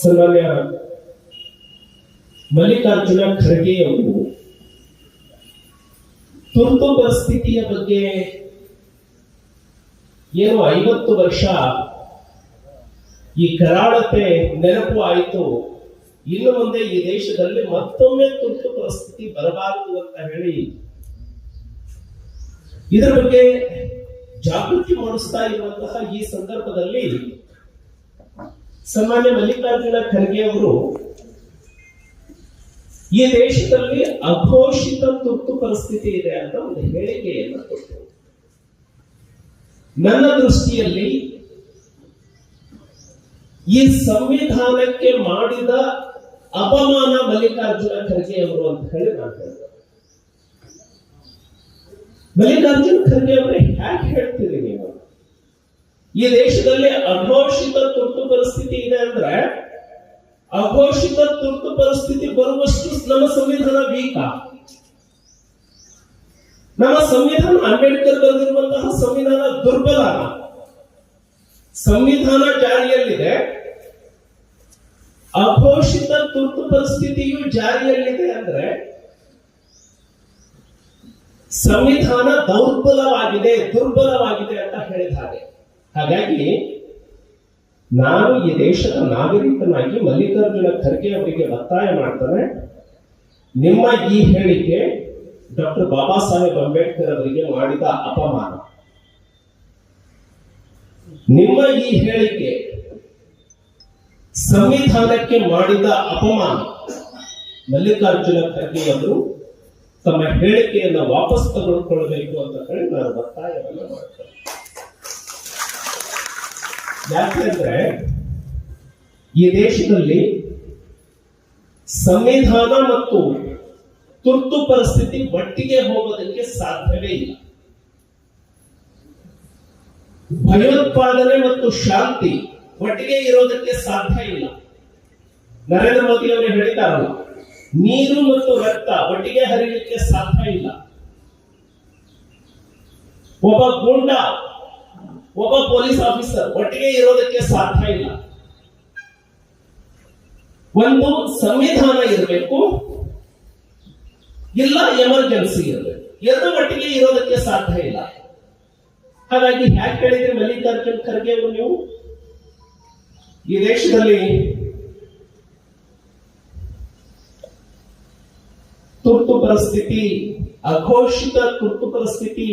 ಸನ್ಮಾನ್ಯ ಮಲ್ಲಿಕಾರ್ಜುನ ಖರ್ಗೆ ಅವರು. ತುರ್ತು ಪರಿಸ್ಥಿತಿಯ ಬಗ್ಗೆ ಏನು ಐವತ್ತು ವರ್ಷ ಈ ಕರಾಳತೆ ನೆನಪು ಆಯಿತು. ಇನ್ನು ಮುಂದೆ ಈ ದೇಶದಲ್ಲಿ ಮತ್ತೊಮ್ಮೆ ತುರ್ತು ಪರಿಸ್ಥಿತಿ ಬರಬಾರದು ಅಂತ ಹೇಳಿ ಇದರ ಬಗ್ಗೆ ಜಾಗೃತಿ ಮಾಡಿಸ್ತಾ ಇರುವಂತಹ ಈ ಸಂದರ್ಭದಲ್ಲಿ ಸನ್ಮಾನ್ಯ ಮಲ್ಲಿಕಾರ್ಜುನ ಖರ್ಗೆ ಅವರು, ಈ ದೇಶದಲ್ಲಿ ಅಘೋಷಿತ ತುರ್ತು ಪರಿಸ್ಥಿತಿ ಇದೆ ಅಂತ ಒಂದು ಹೇಳಿಕೆಯನ್ನು ಕೊಟ್ಟರು. ನನ್ನ ದೃಷ್ಟಿಯಲ್ಲಿ ಈ ಸಂವಿಧಾನಕ್ಕೆ ಮಾಡಿದ ಅಪಮಾನ ಮಲ್ಲಿಕಾರ್ಜುನ ಖರ್ಗೆ ಅವರು ಅಂತ ಹೇಳಿ ನಾನು ಮಲ್ಲಿಕಾರ್ಜುನ ಖರ್ಗೆ ಅವರೇ ಹ್ಯಾಕ್ ಈ ದೇಶದಲ್ಲಿ ಅಘೋಷಿತ ತುರ್ತು ಪರಿಸ್ಥಿತಿ ಇದೆ ಅಂದ್ರೆ ಅಘೋಷಿತ ತುರ್ತು ಪರಿಸ್ಥಿತಿ ಬರುವಷ್ಟು ನಮ್ಮ ಸಂವಿಧಾನ ವೀಕ. ನಮ್ಮ ಸಂವಿಧಾನ ಅಂಬೇಡ್ಕರ್ ಬರೆದಿರುವಂತಹ ಸಂವಿಧಾನ ದುರ್ಬಲ ಸಂವಿಧಾನ ಜಾರಿಯಲ್ಲಿದೆ. ಅಘೋಷಿತ ತುರ್ತು ಪರಿಸ್ಥಿತಿಯು ಜಾರಿಯಲ್ಲಿದೆ ಅಂದ್ರೆ ಸಂವಿಧಾನ ದೌರ್ಬಲವಾಗಿದೆ, ದುರ್ಬಲವಾಗಿದೆ ಅಂತ ಹೇಳಿದ ಹಾಗಾಗಿ ನಾನು ಈ ದೇಶದ ನಾಗರಿಕನಾಗಿ ಮಲ್ಲಿಕಾರ್ಜುನ ಖರ್ಗೆ ಅವರಿಗೆ ಒತ್ತಾಯ ಮಾಡ್ತಾನೆ. ನಿಮ್ಮ ಈ ಹೇಳಿಕೆ ಡಾಕ್ಟರ್ ಬಾಬಾ ಸಾಹೇಬ್ ಅಂಬೇಡ್ಕರ್ ಅವರಿಗೆ ಮಾಡಿದ ಅಪಮಾನ. ನಿಮ್ಮ ಈ ಹೇಳಿಕೆ ಸಂವಿಧಾನಕ್ಕೆ ಮಾಡಿದ ಅಪಮಾನ. ಮಲ್ಲಿಕಾರ್ಜುನ ಖರ್ಗೆ ಅವರು ತಮ್ಮ ಹೇಳಿಕೆಯನ್ನು ವಾಪಸ್ ತೆಗೆದುಕೊಳ್ಳಬೇಕು ಅಂತ ಹೇಳಿ ನಾನು ಒತ್ತಾಯವನ್ನು ಮಾಡ್ತೇನೆ. ಯಾಕೆಂದ್ರೆ ಈ ದೇಶದಲ್ಲಿ ಸಂವಿಧಾನ ಮತ್ತು ತುರ್ತು ಪರಿಸ್ಥಿತಿ ಒಟ್ಟಿಗೆ ಹೋಗೋದಕ್ಕೆ ಸಾಧ್ಯವೇ ಇಲ್ಲ. ಭಯೋತ್ಪಾದನೆ ಮತ್ತು ಶಾಂತಿ ಒಟ್ಟಿಗೆ ಇರೋದಕ್ಕೆ ಸಾಧ್ಯ ಇಲ್ಲ. ನರೇಂದ್ರ ಮೋದಿ ಅವರು ಹೇಳಿದಾರಲ್ಲ ನೀರು ಮತ್ತು ರಕ್ತ ಒಟ್ಟಿಗೆ ಹರಿಯಲಿಕ್ಕೆ ಸಾಧ್ಯ ಇಲ್ಲ. ಒಬ್ಬ ಗೂಂಡ ಒಬ್ಬ ಪೊಲೀಸ್ ಆಫೀಸರ್ ಒಟ್ಟಿಗೆ ಇರೋದಕ್ಕೆ ಸಾಧ್ಯ ಇಲ್ಲ. ಒಂದು ಸಂವಿಧಾನ ಇರಬೇಕು, ಇಲ್ಲ ಎಮರ್ಜೆನ್ಸಿ ಇರಬೇಕು. ಎರಡು ಒಟ್ಟಿಗೆ ಇರೋದಕ್ಕೆ ಸಾಧ್ಯ ಇಲ್ಲ. ಹಾಗಾಗಿ ಹ್ಯಾಕ್ ಹೇಳಿದ್ರೆ ಮಲ್ಲಿಕಾರ್ಜುನ್ ಖರ್ಗೆ ಅವರು ನೀವು? ಈ ದೇಶದಲ್ಲಿ ತುರ್ತು ಪರಿಸ್ಥಿತಿ, ಅಘೋಷಿತ ತುರ್ತು ಪರಿಸ್ಥಿತಿ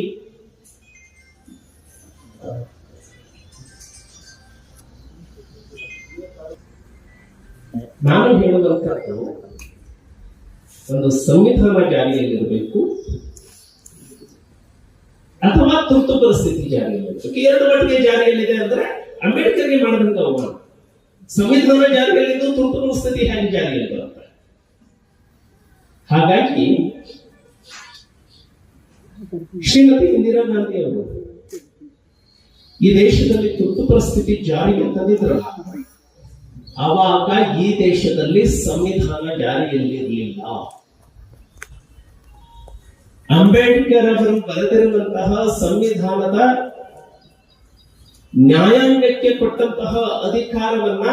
ನಾನು ಹೇಳುವಂತದ್ದು ಒಂದು ಸಂವಿಧಾನ ಜಾರಿಯಲ್ಲಿರಬೇಕು, ಅಥವಾ ತುರ್ತು ಪರಿಸ್ಥಿತಿ ಜಾರಿಯಲ್ಲಿರಬೇಕು. ಎರಡು ಮಟ್ಟಿಗೆ ಜಾರಿಯಲ್ಲಿದೆ ಅಂದ್ರೆ ಅಂಬೇಡ್ಕರ್ಗೆ ಮಾಡಿದಂತ ಅವಮಾನ. ಸಂವಿಧಾನ ಜಾರಿಯಲ್ಲಿದ್ದು, ತುರ್ತು ಪರಿಸ್ಥಿತಿ ಹೇಗೆ ಜಾರಿಯಲ್ಲಿ ಬರುತ್ತೆ? ಹಾಗಾಗಿ, ಶ್ರೀಮತಿ ಇಂದಿರಾ ಗಾಂಧಿ ಅವರು, ಈ ದೇಶದಲ್ಲಿ ತುರ್ತು ಪರಿಸ್ಥಿತಿ ಜಾರಿಗೆ ತಂದಿದ್ರಲ್ಲ ಆವಾಗ ಈ ದೇಶದಲ್ಲಿ ಸಂವಿಧಾನ ಜಾರಿಯಲ್ಲಿರಲಿಲ್ಲ. ಅಂಬೇಡ್ಕರ್ ಅವರು ಬರೆದಿರುವಂತಹ ಸಂವಿಧಾನದ ನ್ಯಾಯಾಂಗಕ್ಕೆ ಕೊಟ್ಟಂತಹ ಅಧಿಕಾರವನ್ನ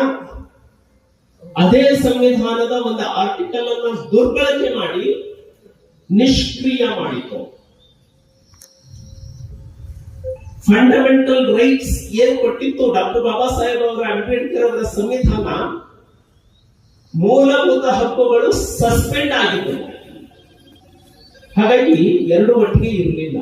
ಅದೇ ಸಂವಿಧಾನದ ಒಂದು ಆರ್ಟಿಕಲ್ ಅನ್ನ ದುರ್ಬಳಕೆ ಮಾಡಿ ನಿಷ್ಕ್ರಿಯ ಮಾಡಿತು. ಫಂಡಮೆಂಟಲ್ ರೈಟ್ಸ್ ಏನ್ ಕೊಟ್ಟಿತ್ತು? ಡಾಕ್ಟರ್ ಬಾಬಾ ಸಾಹೇಬ್ ಅವರ, ಅಂಬೇಡ್ಕರ್ ಅವರ ಸಂವಿಧಾನ ಮೂಲಭೂತ ಹಕ್ಕುಗಳು ಸಸ್ಪೆಂಡ್ ಆಗಿತ್ತು. ಹಾಗಾಗಿ ಎರಡು ಮಟ್ಟಿಗೆ ಇರಲಿಲ್ಲ.